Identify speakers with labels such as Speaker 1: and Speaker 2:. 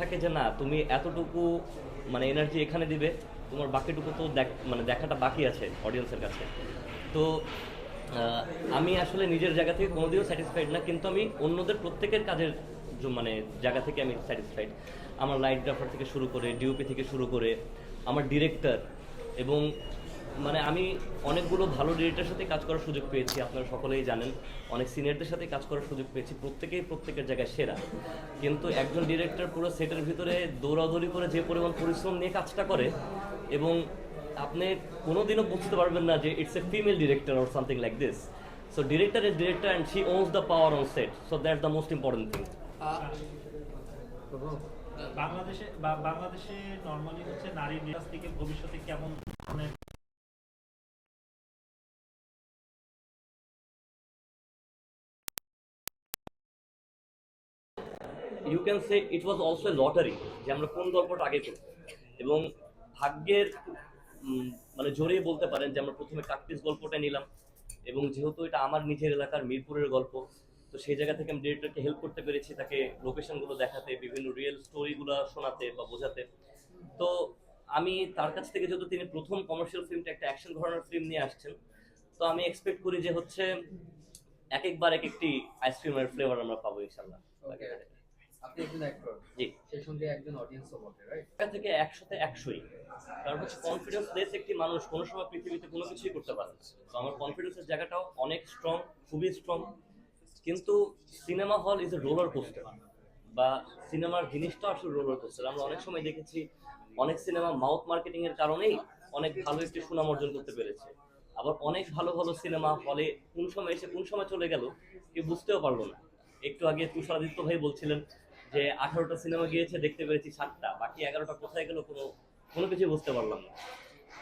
Speaker 1: থাকে যে না, তুমি এতটুকু মানে এনার্জি এখানে দিবে, তোমার বাকিটুকু তো দেখ মানে দেখাটা বাকি আছে অডিয়েন্সের কাছে। তো আমি আসলে নিজের জায়গা থেকে কোনোদিনও স্যাটিসফাইড না, কিন্তু আমি অন্যদের প্রত্যেকের কাজের মানে জায়গা থেকে আমি স্যাটিসফাইড আমার লাইটগ্রাফার থেকে শুরু করে ডিউপি থেকে শুরু করে, আমার ডিরেক্টর এবং মানে আমি অনেকগুলো ভালো ডিরেক্টরের সাথে কাজ করার সুযোগ পেয়েছি, আপনারা সকলেই জানেন। অনেক সিনিয়রদের সাথে কাজ করার সুযোগ পেয়েছি, প্রত্যেকেই প্রত্যেকের জায়গায় সেরা। কিন্তু একজন ডিরেক্টর পুরো সেটের ভিতরে দৌড়াদৌড়ি করে যে পরিমাণ পরিশ্রম নিয়ে কাজটা করে, এবং আপনি কোনোদিনও বুঝতে পারবেন না যে it's a female director or something like this so director is director and she owns the power on set so that's the most important thing
Speaker 2: বাংলাদেশে বাংলাদেশে নর্মালি হচ্ছে নারী থেকে ভবিষ্যতে কেমন ধরনের
Speaker 1: you can say it was also lottery যে আমরা কোন গল্পটা আগে করব। এবং ভাগ্যের মানে জোরেই বলতে পারেন যে আমরা প্রথমে কাকপিস গল্পটা নিলাম, এবং যেহেতু এটা আমার নিজের এলাকার মিরপুরের গল্প, তো সেই জায়গা থেকে আমি ডিরেক্টরকে হেল্প করতে পেরেছি তাকে লোকেশনগুলো দেখাতে, বিভিন্ন রিয়েল স্টোরিগুলো শোনাতে বা বোঝাতে। তো আমি তার কাছ থেকে যেহেতু তিনি প্রথম কমার্শিয়াল ফিল্মটা একটা অ্যাকশন ঘরানার ফিল্ম নিয়ে আসছেন, তো আমি এক্সপেক্ট করি যে হচ্ছে এক একবার এক একটি আইসক্রিমের ফ্লেভার আমরা পাবো ইনশাল্লাহ.
Speaker 3: আপনি একজন অ্যাক্টর
Speaker 1: জি।
Speaker 3: সেই সঙ্গে একজন অডিয়েন্সও বটে রাইট
Speaker 1: জায়গা থেকে একসাথে একশোই। কারণ হচ্ছে কনফিডেন্স লেস একটি মানুষ কোনো সময় পৃথিবীতে কোনো কিছুই করতে পারে না। তো আমার কনফিডেন্সের জায়গাটাও অনেক স্ট্রং খুবই স্ট্রং কিন্তু cinema hall is a roller coaster বা সিনেমার জিনিসটা আসলে রোলার কোস্টার আমরা অনেক সময় দেখেছি অনেক সিনেমা মাউথ মার্কেটিং এর কারণেই অনেক ভালো একটি সুনাম অর্জন করতে পেরেছে। আবার অনেক ভালো ভালো সিনেমা হলে কোন সময় এসে কোন সময় চলে গেল কেউ বুঝতেও পারল না। একটু আগে তুষারাদিত্য ভাই বলছিলেন যে আঠারোটা সিনেমা গিয়েছে, দেখতে পেরেছি সাতটা। বাকি এগারোটা কোথায় গেল কোনো কোনো কিছু বুঝতে পারলাম না।